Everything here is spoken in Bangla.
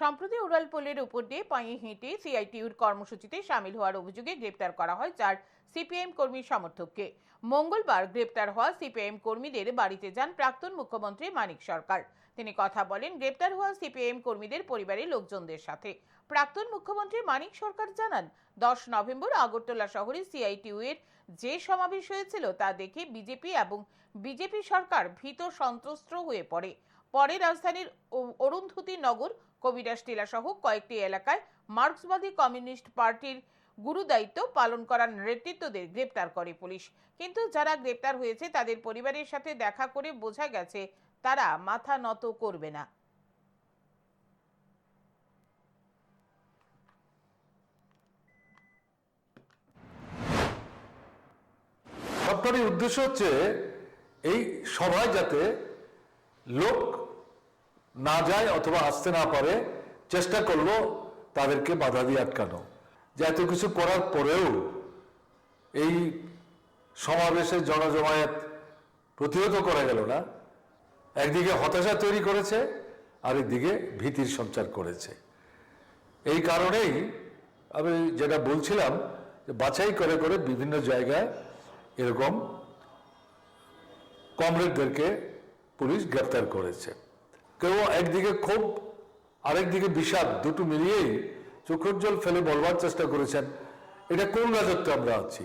সম্প্রতি উড়ালপোলের উপর দিয়ে পায়ে হেঁটে সিআইটিউর কর্মসূচিতে সামিল হওয়ার অভিযোগে গ্রেপ্তার করা হয় চার সিপিআইএম কর্মী সমর্থককে। মঙ্গলবার গ্রেপ্তার হওয়া সিপিআইএম কর্মীদের বাড়িতে যান প্রাক্তন মুখ্যমন্ত্রী মানিক সরকার। তিনি কথা বলেন, গ্রেপ্তার হওয়া সিপিএম কর্মীদের পরিবারের লোকজনদের সাথে। প্রাক্তন মুখ্যমন্ত্রী মানিক সরকার জানান, দশ নভেম্বর আগরতলা শহরে সিআইটিউ এর যে সমাবেশ হয়েছিল তা দেখে বিজেপি এবং বিজেপি সরকার ভীত সন্ত্রস্ত হয়ে পড়ে। পরে রাজধানীর অরুন্ধতী নগর কবিরাস টিলা সহ কয়েকটি এলাকায় মার্ক্সবাদী কমিউনিস্ট পার্টির গুরুদায়িত্ব পালন করার নেতৃত্বদের গ্রেপ্তার করে পুলিশ। কিন্তু যারা গ্রেপ্তার হয়েছে, তাদের পরিবারের সাথে দেখা করে বোঝা গেছে, তারা মাথা নত করবে না। সবটারই উদ্দেশ্য হচ্ছে, এই সভায় যাতে লোক না যায় অথবা আসতে না পারে, চেষ্টা করল তাদেরকে বাধা দিয়ে আটকানো। যে এত কিছু করার পরেও এই সমাবেশের জনজমায়েত প্রতিহত করা গেল না। একদিকে হতাশা তৈরি করেছে আর আরেকদিকে ভীতির সঞ্চার করেছে। এই কারণেই আমি যেটা বলছিলাম যে বাছাই করে করে বিভিন্ন জায়গায় এরকম কমরেডদেরকে পুলিশ গ্রেপ্তার করেছে। কেউ একদিকে ক্ষোভ, আরেকদিকে বিষাদ, দুটো মিলিয়েই চোখের জল ফেলে বলবার চেষ্টা করেছেন। এটা কোন রাজত্বে আমরা আছি?